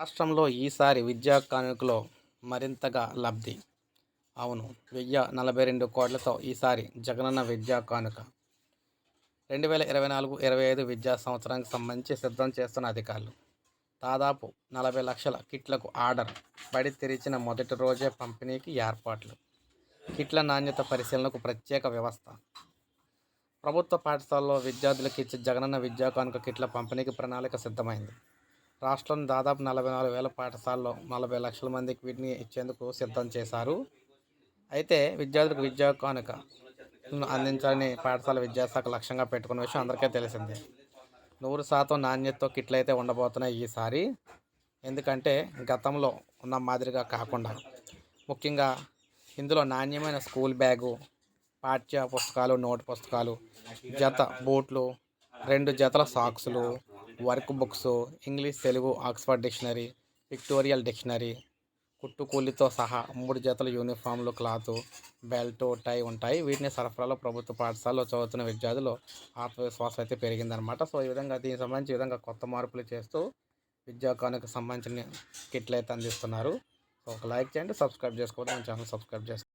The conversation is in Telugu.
రాష్ట్రంలో ఈసారి విద్యా కానుకలో మరింతగా లబ్ధి. అవును వెయ్యి నలభై రెండు కోట్లతో ఈసారి జగనన్న విద్యా కానుక. రెండు వేల ఇరవై నాలుగు ఇరవై ఐదు విద్యా సంవత్సరానికి సంబంధించి సిద్ధం చేస్తున్న అధికారులు దాదాపు నలభై లక్షల కిట్లకు ఆర్డర్ బడి తెరిచిన మొదటి రోజే పంపిణీకి ఏర్పాట్లు. కిట్ల నాణ్యత పరిశీలనకు ప్రత్యేక వ్యవస్థ. ప్రభుత్వ పాఠశాలలో విద్యార్థులకు ఇచ్చే జగనన్న విద్యా కానుక కిట్ల పంపిణీకి ప్రణాళిక సిద్ధమైంది. రాష్ట్రంలో దాదాపు నలభై నాలుగు వేల పాఠశాలలో నలభై లక్షల మందికి వీటిని ఇచ్చేందుకు సిద్ధం చేశారు. అయితే విద్యార్థులకు విద్యా కానుక అందించాలని పాఠశాల విద్యాశాఖ లక్ష్యంగా పెట్టుకున్న విషయం అందరికీ తెలిసిందే. నూరు శాతం నాణ్యతతో కిట్లు అయితే ఉండబోతున్నాయి ఈసారి. ఎందుకంటే గతంలో ఉన్న మాదిరిగా కాకుండా ముఖ్యంగా ఇందులో నాణ్యమైన స్కూల్ బ్యాగు పాఠ్య పుస్తకాలు నోట్ పుస్తకాలు జత బూట్లు రెండు జతల సాక్సులు work books English Telugu Oxford dictionary విక్టోరియల్ dictionary కుట్టుకూలితో సహా మూడు జతల యూనిఫామ్లు క్లాత్ బెల్ట్ టై ఉంటాయి. వీటిని సరఫరాలో ప్రభుత్వ పాఠశాలలో చదువుతున్న విద్యార్థులు ఆత్మవిశ్వాసం అయితే పెరిగిందనమాట సో ఈ విధంగా దీనికి సంబంధించి ఈ విధంగా కొత్త మార్పులు చేస్తూ విద్యాకానికి సంబంధించిన కిట్లు అయితే అందిస్తున్నారు. సో ఒక లైక్ చేయండి సబ్స్క్రైబ్ చేసుకోవడం మన ఛానల్ సబ్స్క్రైబ్ చేసుకోండి.